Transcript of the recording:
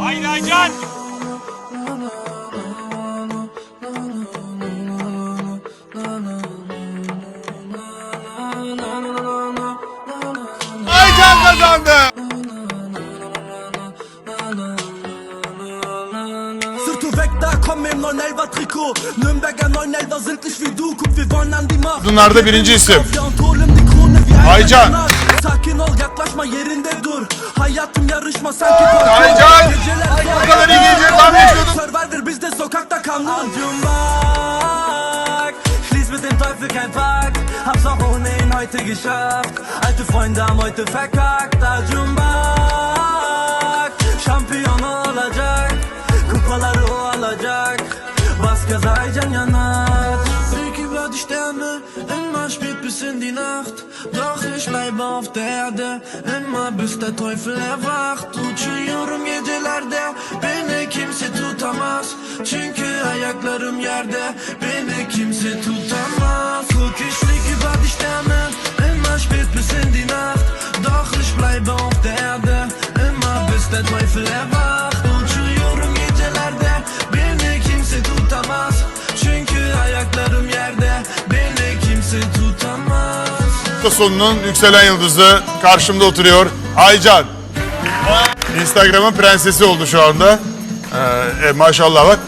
Aycan. Aycan kazandı. Surtout weg, da komm im 911 Trikot Nürnberger 911 sind nicht wie du, guck wir wollen an die Macht Bunlar da birinci isim. Aycan. Sakin ol yaklaşma dur Hayatım yarışma sanki. Aycan. Bu kadar iyi geleceğini tahmin etmiyordum. Survivor bizde sokakta kanun. Adjum bak Schließ mit dem Teufel kein Pakt Hab's auch ohne ihn heute geschafft Alte Freunde haben heute verkackt Adjum bak Şampiyon olacak. Kupaları o alacak. Bas gaza Aycan yanar. Blick über die Sterne Immer spät bis in die Nacht Doch ich bleibe auf der Erde. Immer bis der Teufel erwacht. Uçuyorum gecelerde Beni kimse tutamaz Çünkü ayaklarım yerde Beni kimse tutamaz Guck ich flieg über die Sterne. Immer spät bis in die Nacht. Doch ich bleibe auf der Erde. Immer bis der Teufel erwacht Hafta sonunun yükselen yıldızı karşımda oturuyor. Aycan. Instagram'ın prensesi oldu şu anda. Ee, e, maşallah bak.